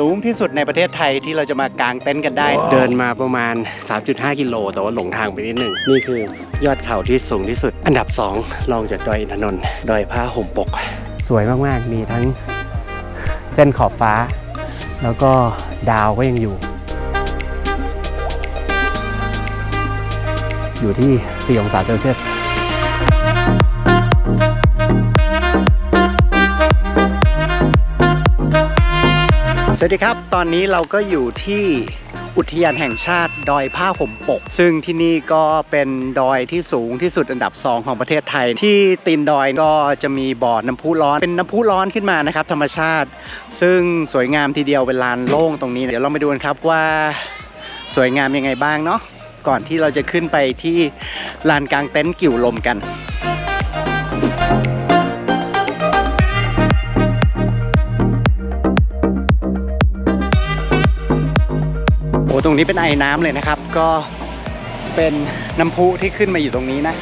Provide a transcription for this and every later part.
สูงที่สุดในประเทศไทยที่เราจะมากางเต็นท์กันได้ เดินมาประมาณ 3.5 กิโล แต่ว่าหลงทางไปนิดหนึ่ง นี่คือยอดเขาที่สูงที่สุด อันดับ 2 รองจากดอยอินทนนท์ดอยผ้าห่มปก สวยมากๆ มีทั้งเส้นขอบฟ้า แล้วก็ดาวก็ยังอยู่ อยู่ที่ 4 องศาเซลเซียส สวัสดีครับ ตอนนี้เราก็อยู่ที่อุทยานแห่งชาติดอยผ้าห่มปก ซึ่งที่นี่ก็เป็นดอยที่สูงที่สุดอันดับ 2 ของประเทศไทย ที่ตีนดอยก็จะมีบ่อน้ำพุร้อน เป็นน้ำพุร้อนขึ้นมานะครับ ธรรมชาติ ซึ่งสวยงามทีเดียวเป็นลานโล่งตรงนี้ เดี๋ยวเรามาดูกันครับว่าสวยงามยังไงบ้างเนาะ ก่อนที่เราจะขึ้นไปที่ลานกลางเต็นท์กิ่วลมกัน ตรงนี้เป็นไอ้น้ำเลยนะครับ ก็เป็นน้ำพุที่ขึ้นมาอยู่ตรงนี้นะ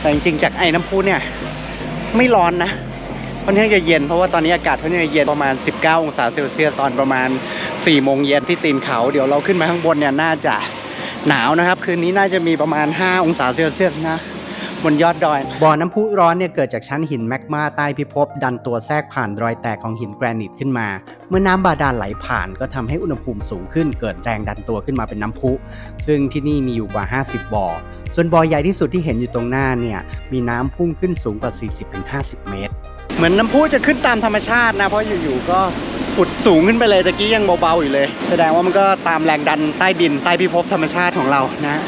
แต่จริงๆจากไอ้น้ำพุเนี่ยไม่ร้อนนะค่อนข้างจะเย็นเพราะว่าตอนนี้อากาศค่อนข้างจะเย็นประมาณ 19 องศาเซลเซียสตอนประมาณ 4 โมงเย็นที่ตีนเขาเดี๋ยวเราขึ้นมาข้างบนเนี่ยน่าจะหนาวนะครับ คืนนี้น่าจะมีประมาณ 5 องศาเซลเซียสนะ บนยอดดอย บ่อน้ำพุร้อนเนี่ยเกิดจากชั้นหินแมกมาใต้พิภพดันตัวแทรกผ่านรอยแตกของหินแกรนิตขึ้นมา เมื่อน้ำบาดาลไหลผ่านก็ทำให้อุณหภูมิสูงขึ้น เกิดแรงดันตัวขึ้นมาเป็นน้ำพุ ซึ่งที่นี่มีอยู่กว่า 50 บ่อ ส่วนบ่อใหญ่ที่สุดที่เห็นอยู่ตรงหน้าเนี่ยมีน้ำพุ่งขึ้นสูงกว่า 40-50 เมตร เหมือนน้ำพุจะขึ้นตามธรรมชาตินะเพราะอยู่ๆก็ผุดสูงขึ้นไปเลยตะกี้ยังเบาๆอยู่เลย แสดงว่ามันก็ตามแรงดันใต้ดินใต้พิภพธรรมชาติของเรานะ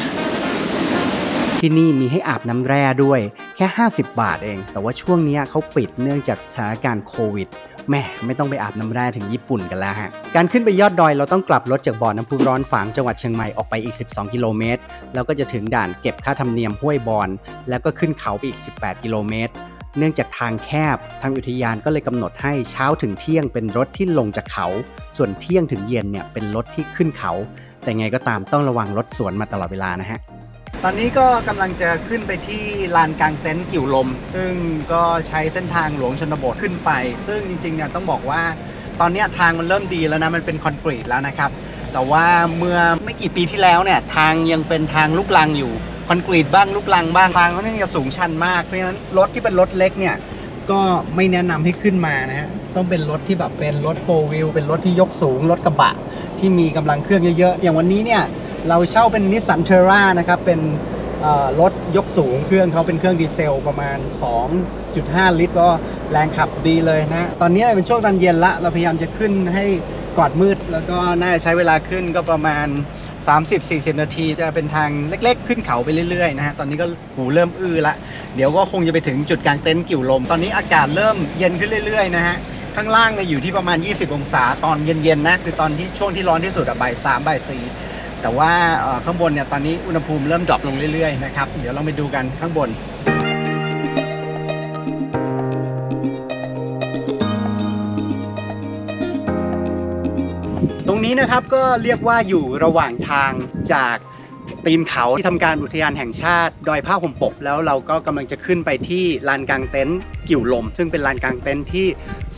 ที่นี่มีให้อาบน้ำแร่ด้วยแค่ 50 บาทเอง แต่ว่าช่วงนี้เขาปิดเนื่องจากสถานการณ์โควิดแม่ไม่ต้องไปอาบน้ำแร่ถึงญี่ปุ่นกันแล้วฮะ การขึ้นไปยอดดอยเราต้องกลับรถจากบ่อน้ำพุร้อนฝางจังหวัดเชียงใหม่ออกไปอีก 12 กิโลเมตร แล้วก็จะถึงด่านเก็บค่าธรรมเนียมห้วยบอน แล้วก็ขึ้นเขาไปอีก 18 กิโลเมตร เนื่องจากทางแคบ ทางอุทยานก็เลยกำหนดให้เช้าถึงเที่ยงเป็นรถที่ลงจากเขา ส่วนเที่ยงถึงเย็นเนี่ยเป็นรถที่ขึ้นเขา แต่ไงก็ตามต้องระวังรถสวนมาตลอดเวลานะฮะ ตอนนี้ก็กำลังจะขึ้นไปที่ลานกลางเต็นท์กิ่วลม ซึ่งก็ใช้เส้นทางหลวงชนบทขึ้นไป ซึ่งจริงๆเนี่ยต้องบอกว่า ตอนนี้ทางมันเริ่มดีแล้วนะมันเป็นคอนกรีตแล้วนะครับ แต่ว่าเมื่อไม่กี่ปีที่แล้วเนี่ยทางยังเป็นทางลูกลังอยู่คอนกรีตบ้างลูกลังบ้างทางค่อนข้างจะสูงชันมากเพราะฉะนั้นรถที่เป็นรถเล็กเนี่ยก็ไม่แนะนำให้ขึ้นมานะฮะต้องเป็นรถที่แบบเป็นรถโฟล์วิลเป็นรถที่ยกสูงรถกระบะที่มีกำลังเครื่องเยอะๆอย่างวันนี้เนี่ย เราเช่าเป็นนิสสันเทอร่านะครับ เป็นรถยกสูงเครื่องเขาเป็นเครื่องดีเซลประมาณ 2.5 ลิตร ก็แรงขับดีเลยนะ ตอนนี้เป็นช่วงตอนเย็นละ เราพยายามจะขึ้นให้กอนมืด แล้วก็น่าจะใช้เวลาขึ้นก็ประมาณ 30-40 นาที จะเป็นทางเล็กๆ ขึ้นเขาไปเรื่อยๆนะฮะ ตอนนี้ก็หูเริ่มอื้อละ เดี๋ยวก็คงจะไปถึงจุดกลางเต็นท์กิ่วลม ตอนนี้อากาศเริ่มเย็นขึ้นเรื่อยๆนะฮะข้างล่างเนี่ยอยู่ที่ประมาณ 20 องศาตอนเย็นๆนะคือตอนที่ช่วงที่ร้อนที่สุดอะบ่ายสามบ่ายสี่ แต่ว่าข้างบนเนี่ยตอนนี้อุณหภูมิเริ่มดรอปลงเรื่อยๆนะครับเดี๋ยวเราไปดูกันข้างบนตรงนี้นะครับก็เรียกว่าอยู่ระหว่างทางจากตีนเขาที่ทำการอุทยานแห่งชาติ ดอยผ้าห่มปก แล้วเราก็กำลังจะขึ้นไปที่ลานกลางเต็นท์ กิ่วลม ซึ่งเป็นลานกลางเต็นท์ที่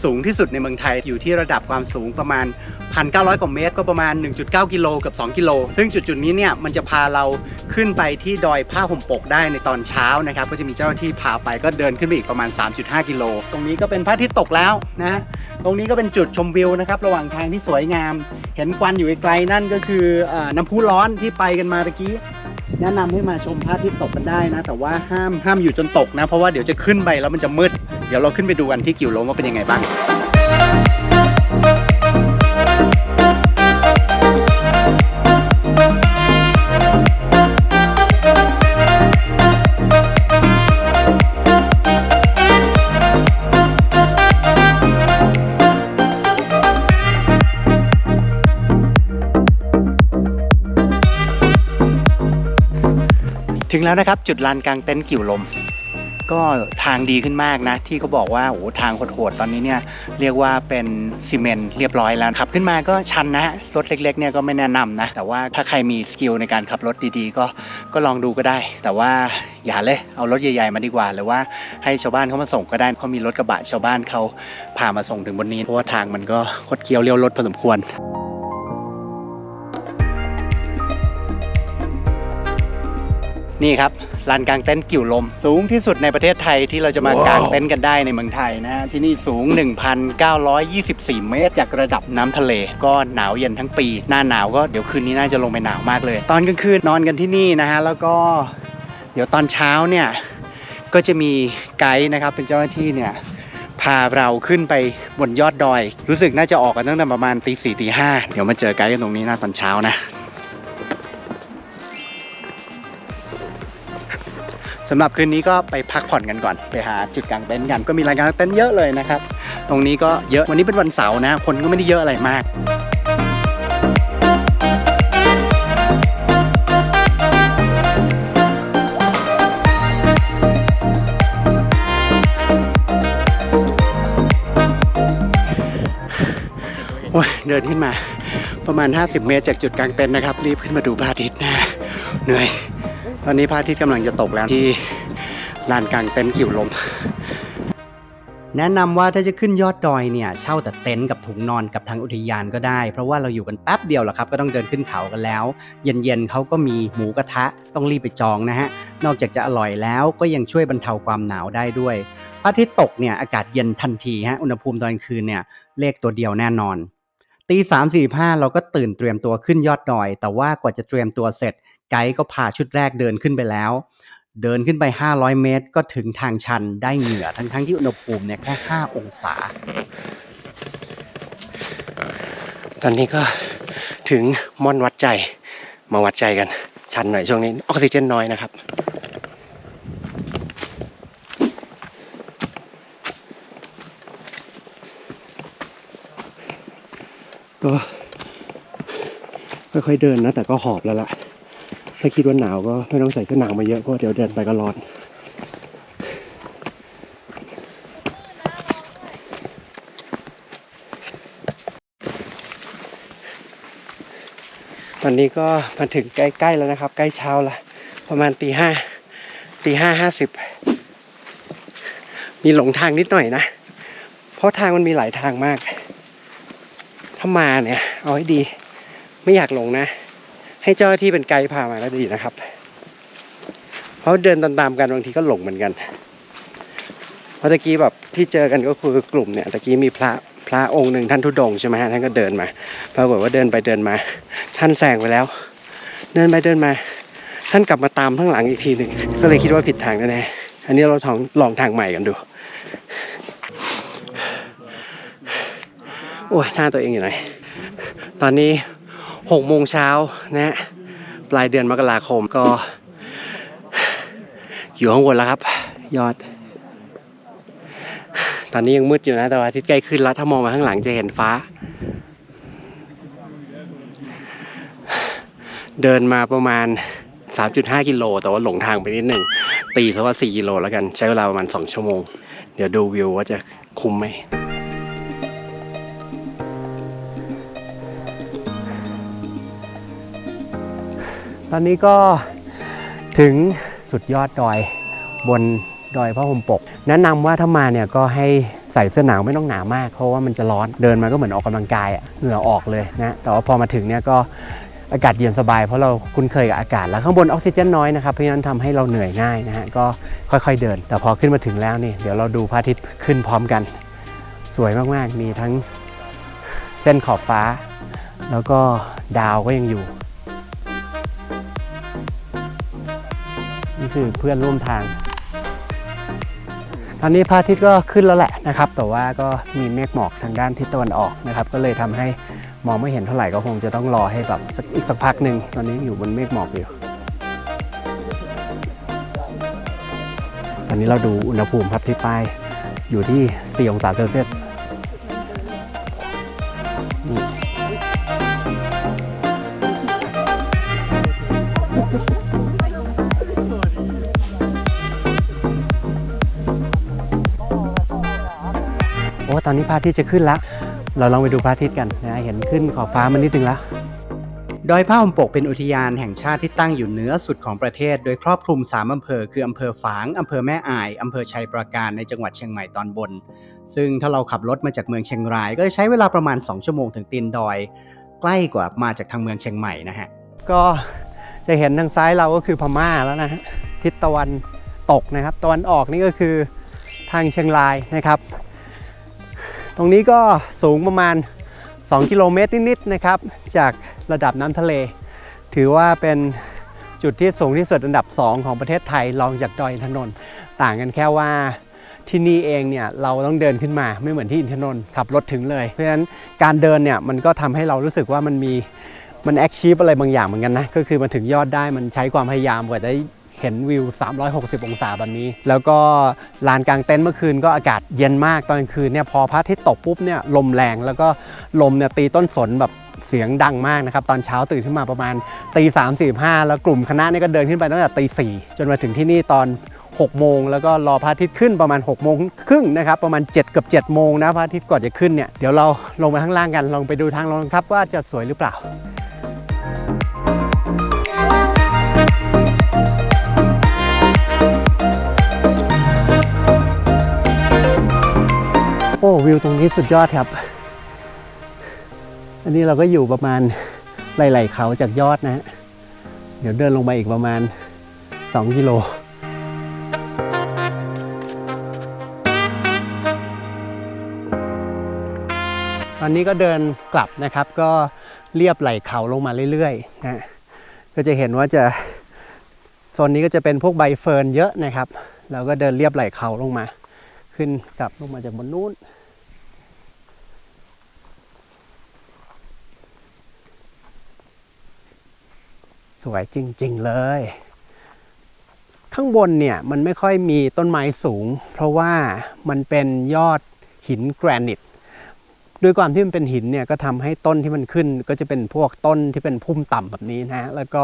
สูงที่สุดในเมืองไทยอยู่ที่ระดับความสูงประมาณ 1,900 กว่าเมตร ก็ประมาณ 1.9 กิโลกับ 2 กิโล ซึ่งจุดๆนี้เนี่ยมันจะพาเราขึ้นไปที่ดอยผ้าห่มปกได้ในตอนเช้านะครับ ก็จะมีเจ้าหน้าที่พาไปก็เดินขึ้นไปอีกประมาณ 3.5 กิโล ตรงนี้ก็เป็นพระอาทิตย์ตกแล้วนะตรงนี้ก็เป็นจุดชมวิวนะครับระหว่างทางที่สวยงาม เห็นควันอยู่ไกลๆนั่นก็คือเออน้ำพุร้อนที่ไปกันมาตะกี้ แนะนำให้มาชมพระอาทิตย์ตกกันได้นะ แต่ว่าห้ามห้ามอยู่จนตกนะ เพราะว่าเดี๋ยวจะขึ้นไปแล้วมันจะมืด เดี๋ยวเราขึ้นไปดูกันที่กิ่วลมว่าเป็นยังไงบ้าง ถึงแล้วนะครับจุดลานกลางเต็นท์กิ่วลม ก็ทางดีขึ้นมากนะ ที่เขาบอกว่าโอ้ทางโหดๆตอนนี้เนี่ยเรียกว่าเป็นซีเมนต์เรียบร้อยแล้วขับขึ้นมาก็ชันนะรถเล็กๆเนี่ยก็ไม่แนะนำนะ แต่ว่าถ้าใครมีสกิลในการขับรถดีๆ ก็ก็ลองดูก็ได้ แต่ว่าอย่าเลยเอารถใหญ่ๆมาดีกว่าหรือว่าให้ชาวบ้านเขามาส่งก็ได้เขามีรถกระบะชาวบ้านเขาพามาส่งถึงบนนี้เพราะว่าทางมันก็คดเคี้ยวเลี้ยวรถพอสมควร นี่ครับลานกลางเต็นท์กิ่วลม สูงที่สุดในประเทศไทยที่เราจะมากางเต็นท์กันได้ในเมืองไทยนะฮะที่นี่สูง 1,924 เมตร จากระดับน้ำทะเล ก็หนาวเย็นทั้งปี หน้าหนาวก็เดี๋ยวคืนนี้น่าจะลงไปหนาวมากเลย ตอนกลางคืนนอนกันที่นี่นะฮะแล้วก็เดี๋ยวตอนเช้าเนี่ยก็จะมีไกด์นะครับเป็นเจ้าหน้าที่เนี่ยพาเราขึ้นไปบนยอดดอย รู้สึกน่าจะออกกันตั้งแต่ประมาณตีสี่ตีห้าเดี๋ยวมาเจอไกด์กันตรงนี้นะตอนเช้านะ สำหรับคืนนี้ก็ไปพักผ่อนกันก่อน ไปหาจุดกางเต็นท์กันก็มีรายกางเต็นท์เยอะเลยนะครับ ตรงนี้ก็เยอะวันนี้เป็นวันเสาร์นะ คนก็ไม่ได้เยอะอะไรมากโอ้ยเดินขึ้นมาประมาณ 50 เมตรจากจุดกลางเต็นท์นะครับ รีบขึ้นมาดูพระอาทิตย์นะเหนื่อย อนนี้พระอาทิตย์กำลังจะตกแล้วที่ลานกลางเต็นท์กิ่วลม แนะนำว่าถ้าจะขึ้นยอดดอยเนี่ยเช่าแต่เต็นท์กับถุงนอนกับทางอุทยานก็ได้ เพราะว่าเราอยู่กันแป๊บเดียวแหละครับ ก็ต้องเดินขึ้นเขากันแล้ว เย็นๆเขาก็มีหมูกระทะต้องรีบไปจองนะฮะ นอกจากจะอร่อยแล้วก็ยังช่วยบรรเทาความหนาวได้ด้วยพระอาทิตย์ตกเนี่ยอากาศเย็นทันทีฮะอุณหภูมิตอนกลางคืนเนี่ยเลขตัวเดียวแน่นอนตีสามสี่ห้าเราก็ตื่นเตรียมตัวขึ้นยอดดอย แต่ว่ากว่าจะเตรียมตัวเสร็จ ไกด์ก็พาชุดแรกเดินขึ้นไปแล้ว เดินขึ้นไป 500 เมตร ก็ถึงทางชันได้เหงื่อทั้งทั้งที่อุณหภูมิเนี่ยแค่ 5 องศา ตอนนี้ก็ถึงม่อนวัดใจมาวัดใจกัน ชันหน่อยช่วงนี้ออกซิเจนน้อยนะครับก็ค่อยๆเดินนะ แต่ก็หอบแล้วล่ะ ถ้าคิดว่าหนาวก็ไม่ต้องใส่เสื้อหนาวมาเยอะเพราะเดี๋ยวเดินไปก็ร้อนตอนนี้ก็มาถึงใกล้ๆแล้วนะครับ ใกล้เช้าละประมาณตีห้าตีห้าห้าสิบมีหลงทางนิดหน่อยนะ เพราะทางมันมีหลายทางมาก ถ้ามาเนี่ย เอาให้ดี ไม่อยากหลงนะ ให้เจ้าที่เป็นไกด์พามาก็ดีนะครับ เพราะเดินตามๆกันบางทีก็หลงเหมือนกัน เพราะตะกี้แบบที่เจอกันก็คือกลุ่มเนี่ยตะกี้มีพระพระองค์หนึ่งท่านทุดงใช่ไหมฮะท่านก็เดินมาปรากฏว่าเดินไปเดินมา ท่านแซงไปแล้ว เดินไปเดินมา ท่านกลับมาตามข้างหลังอีกทีหนึ่งก็เลยคิดว่าผิดทางแน่ๆอันนี้เราลองลองทางใหม่กันดูโอ้ยหน้าตัวเองอยู่ไหนตอนนี้ หกโมงเช้านะฮะปลายเดือนมกราคมก็ อยู่ข้างบนแล้วครับ ยอด ตอนนี้ยังมืดอยู่นะ แต่ว่าอาทิตย์ใกล้ขึ้นแล้วถ้ามองมาข้างหลังจะเห็นฟ้า เดินมาประมาณ 3.5 กิโล แต่ว่าหลงทางไปนิดหนึ่งตีซะว่า 4 กิโลแล้วกัน ใช้เวลาประมาณ 2 ชั่วโมง เดี๋ยวดูวิวว่าจะคุ้มไหม ตอนนี้ก็ถึงสุดยอดดอยบนดอยพระห่มปก แนะนำว่าถ้ามาเนี่ยก็ให้ใส่เสื้อหนาวไม่ต้องหนามาก เพราะว่ามันจะร้อนเดินมาก็เหมือนออกกำลังกายอะเหงื่อออกเลยนะแต่ว่าพอมาถึงเนี่ยก็อากาศเย็นสบายเพราะเราคุ้นเคยกับอากาศแล้วข้างบนออกซิเจนน้อยนะครับเพราะฉะนั้นทำให้เราเหนื่อยง่ายนะฮะก็ค่อยๆเดิน แต่พอขึ้นมาถึงแล้วนี่เดี๋ยวเราดูพระอาทิตย์ขึ้นพร้อมกัน สวยมากๆมีทั้งเส้นขอบฟ้า แล้วก็ดาวก็ยังอยู่ คือเพื่อนร่วมทาง ตอนนี้พระอาทิตย์ก็ขึ้นแล้วแหละนะครับ แต่ว่าก็มีเมฆหมอกทางด้านทิศตะวันออกนะครับ ก็เลยทำให้มองไม่เห็นเท่าไหร่ก็คงจะต้องรอให้แบบสักอีกสักพักหนึ่งตอนนี้อยู่บนเมฆหมอกอยู่ตอนนี้เราดูอุณหภูมิครับที่ป้ายอยู่ที่ 4 องศาเซลเซียส อนนี้พระอาทิตย์จะขึ้นแล้วเราลองไปดูพระอาทิตย์กันนะเห็นขึ้นขอบฟ้ามันนิดนึงแล้วดอยผ้าห่มปกเป็นอุทยานแห่งชาติที่ตั้งอยู่เหนือสุดของประเทศ โดยครอบคลุม 3 อำเภอ คืออำเภอฝาง อำเภอแม่อาย อำเภอชัยปราการในจังหวัดเชียงใหม่ตอนบน ซึ่งถ้าเราขับรถมาจากเมืองเชียงราย ก็จะใช้เวลาประมาณ 2 ชั่วโมงถึงตีนดอย ใกล้กว่ามาจากทางเมืองเชียงใหม่นะฮะ ก็จะเห็นทางซ้ายเราก็คือพม่าแล้วนะฮะ ทิศตะวันตกนะครับ ตะวันออกนี่ก็คือทางเชียงรายนะครับ ตรงนี้ก็สูงประมาณ 2 กิโลเมตรนิดๆนะครับ จากระดับน้ำทะเล ถือว่าเป็นจุดที่สูงที่สุดอันดับ 2 ของประเทศไทยรองจากดอยอินทนนท์ต่างกันแค่ว่าที่นี่เองเนี่ยเราต้องเดินขึ้นมาไม่เหมือนที่อินทนนท์ขับรถถึงเลยเพราะฉะนั้นการเดินเนี่ยมันก็ทำให้เรารู้สึกว่ามันมีมันแอคชีพอะไรบางอย่างเหมือนกันนะก็คือมันถึงยอดได้มันใช้ความพยายามกว่าจะ เห็นวิว 360 องศาแบบนี้ แล้วก็ลานกลางเต็นท์เมื่อคืนก็อากาศเย็นมากตอนกลางคืนเนี่ยพอพระอาทิตย์ตกปุ๊บเนี่ยลมแรงแล้วก็ลมเนี่ยตีต้นสนแบบเสียงดังมากนะครับ ตอนเช้าตื่นขึ้นมาประมาณตีสามสี่ห้าแล้วกลุ่มคณะนี่ก็เดินขึ้นไปตั้งแต่ตีสี่จนมาถึงที่นี่ตอน6โมงแล้วก็รอพระอาทิตย์ขึ้นประมาณ6โมงครึ่งนะครับประมาณ7เกือบ7โมงนะพระอาทิตย์ก่อนจะขึ้นเนี่ยเดี๋ยวเราลงไปข้างล่างกันลองไปดูทางลงครับว่าจะสวยหรือเปล่า โอ้วิวตรงนี้สุดยอดครับ อันนี้เราก็อยู่ประมาณไหล่ๆเขาจากยอดนะฮะเดี๋ยวเดินลงไปอีกประมาณ 2 กิโลตอนนี้ก็เดินกลับนะครับ ก็เรียบไหล่เขาลงมาเรื่อยๆนะก็จะเห็นว่าจะโซนนี้ก็จะเป็นพวกใบเฟิร์นเยอะนะครับเราก็เดินเรียบไหล่เขาลงมา ขึ้นกลับลงมาจากบนนู้น สวยจริง ๆ เลย ข้างบนเนี่ยมันไม่ค่อยมีต้นไม้สูง เพราะว่ามันเป็นยอดหินแกรนิตด้วยความที่มันเป็นหินเนี่ยก็ทำให้ต้นที่มันขึ้นก็จะเป็นพวกต้นที่เป็นพุ่มต่ำแบบนี้นะแล้วก็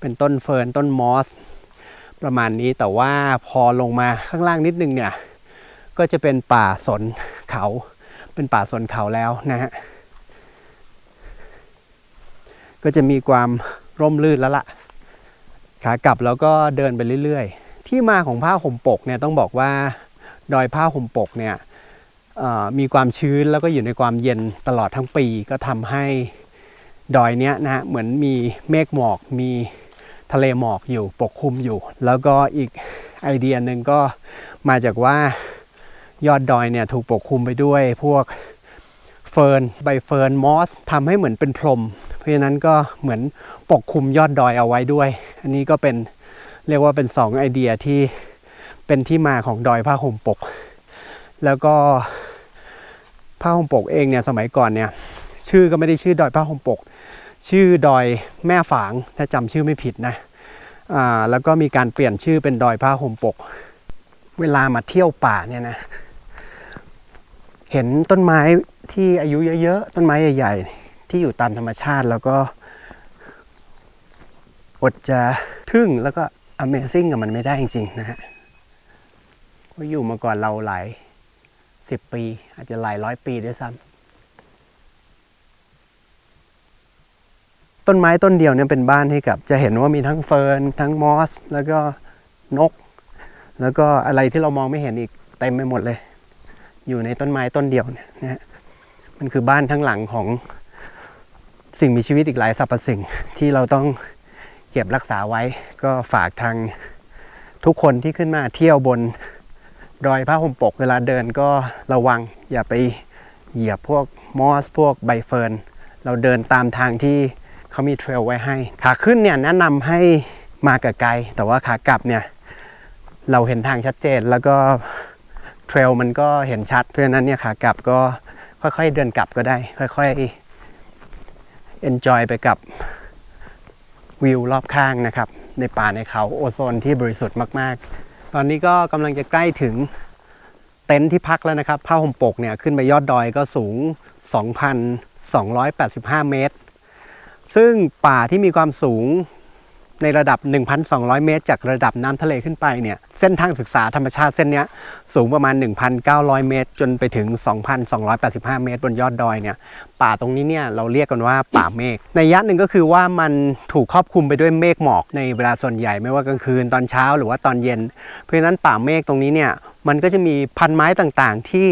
เป็นต้นเฟิร์นต้นมอส ประมาณนี้แต่ว่าพอลงมาข้างล่างนิดนึงเนี่ย ก็จะเป็นป่าสนเขา เป็นป่าสนเขาแล้วนะฮะ ก็จะมีความร่มรื่นแล้วล่ะ ขากลับแล้วก็เดินไปเรื่อยๆ ที่มาของผ้าห่มปกเนี่ยต้องบอกว่าดอยผ้าห่มปกเนี่ยมีความชื้นแล้วก็อยู่ในความเย็นตลอดทั้งปีก็ทำให้ดอยเนี้ยนะฮะเหมือนมีเมฆหมอกมีทะเลหมอกอยู่ปกคลุมอยู่ แล้วก็อีกไอเดียหนึ่งก็มาจากว่า ยอดดอยเนี่ยถูกปกคลุมไปด้วยพวกเฟิร์นใบเฟิร์นมอสทำให้เหมือนเป็นพรม เพราะฉะนั้นก็เหมือนปกคลุมยอดดอยเอาไว้ด้วย อันนี้ก็เป็นเรียกว่าเป็น 2 ไอเดียที่เป็นที่มาของดอยผ้าห่มปก แล้วก็ผ้าห่มปกเองเนี่ยสมัยก่อนเนี่ยชื่อก็ไม่ได้ชื่อดอยผ้าห่มปก ชื่อดอยแม่ฝางถ้าจำชื่อไม่ผิดนะอ่าแล้วก็มีการเปลี่ยนชื่อเป็นดอยผ้าห่มปก เวลามาเที่ยวป่าเนี่ยนะ เห็นต้นไม้ที่อายุเยอะๆ ต้นไม้ใหญ่ๆ ที่อยู่ตามธรรมชาติแล้วก็อดจะทึ่งแล้วก็ Amazing กับมันไม่ได้จริงๆนะฮะเพราะอยู่มาก่อนเราหลายสิบปี อาจจะหลายร้อยปีด้วยซ้ำต้นไม้ต้นเดียวเนี่ยเป็นบ้านให้กับ จะเห็นว่ามีทั้งเฟิร์นทั้งมอส แล้วก็นก แล้วก็อะไรที่เรามองไม่เห็นอีกเต็มไปหมดเลย อยู่ในต้นไม้ต้นเดียวเนี่ยนะฮะมันคือบ้านทั้งหลังของสิ่งมีชีวิตอีกหลายสรรพสิ่งที่เราต้องเก็บรักษาไว้ก็ฝากทางทุกคนที่ขึ้นมาเที่ยวบนดอยผ้าห่มปกเวลาเดินก็ระวัง อย่าไปเหยียบพวกมอสพวกใบเฟิร์นเราเดินตามทางที่เขามีเทรลไว้ให้ ขาขึ้นเนี่ยแนะนำให้มากับไกด์แต่ว่าขากลับเนี่ย เราเห็นทางชัดเจนแล้วก็ เทรลมันก็เห็นชัด เพราะฉะนั้นเนี่ยขากลับก็ค่อยๆเดินกลับก็ได้ ค่อยๆ enjoy ไปกับวิวรอบข้างนะครับ ในป่าในเขาโอโซนที่บริสุทธิ์มากๆ ตอนนี้ก็กำลังจะใกล้ถึงเต็นท์ที่พักแล้วนะครับ ผ้าห่มปกเนี่ยขึ้นไปยอดดอยก็สูง 2,285 เมตร ซึ่งป่าที่มีความสูง ในระดับ 1,200 เมตร จากระดับน้ำทะเลขึ้นไปเนี่ยเส้นทางศึกษาธรรมชาติเส้นนี้สูงประมาณ 1,900 เมตร จนไปถึง 2,285 เมตร บนยอดดอยเนี่ยป่าตรงนี้เนี่ยเราเรียกกันว่าป่าเมฆในยะหนึ่งก็คือว่ามันถูกครอบคลุมไปด้วยเมฆหมอกในเวลาส่วนใหญ่ไม่ว่ากลางคืนตอนเช้าหรือว่าตอนเย็น เพราะฉะนั้นป่าเมฆตรงนี้เนี่ยมันก็จะมีพันไม้ต่างๆที่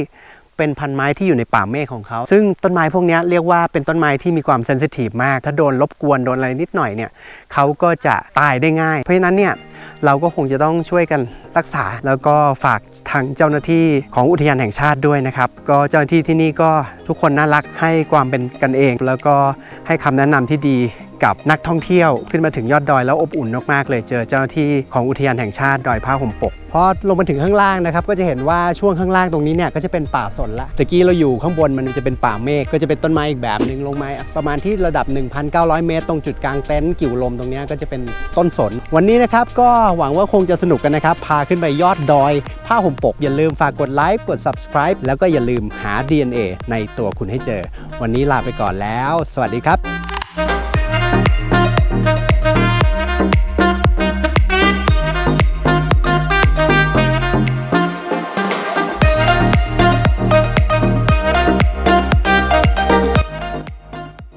เป็นพันไม้ที่อยู่ในป่าเมฆของเขา ซึ่งต้นไม้พวกนี้เรียกว่าเป็นต้นไม้ที่มีความเซนซิทีฟมาก ถ้าโดนรบกวนโดนอะไรนิดหน่อยเนี่ยเขาก็จะตายได้ง่าย เพราะฉะนั้นเนี่ยเราก็คงจะต้องช่วยกันรักษา แล้วก็ฝากทางเจ้าหน้าที่ของอุทยานแห่งชาติด้วยนะครับ ก็เจ้าหน้าที่ที่นี่ก็ทุกคนน่ารักให้ความเป็นกันเอง แล้วก็ให้คำแนะนำที่ดี กับนักท่องเที่ยวขึ้นมาถึงยอดดอยแล้วอบอุ่นมากๆเลยเจอเจ้าหน้าที่ของอุทยานแห่งชาติดอยผ้าห่มปกพอลงมาถึงข้างล่างนะครับก็จะเห็นว่าช่วงข้างล่างตรงนี้เนี่ยก็จะเป็นป่าสนละตะกี้เราอยู่ข้างบนมันจะเป็นป่าเมฆก็จะเป็นต้นไม้อีกแบบหนึ่งลงมาประมาณที่ระดับ 1,900 เมตร ตรงจุดกลางเต็นท์กิ่วลมตรงนี้ก็จะเป็นต้นสน วันนี้นะครับก็หวังว่าคงจะสนุกกันนะครับ พาขึ้นไปยอดดอยผ้าห่มปก อย่าลืมฝากกดไลค์กด subscribe แล้วก็อย่าลืมหา DNA ในตัวคุณให้เจอ วันนี้ลาไปก่อนแล้ว สวัสดีครับ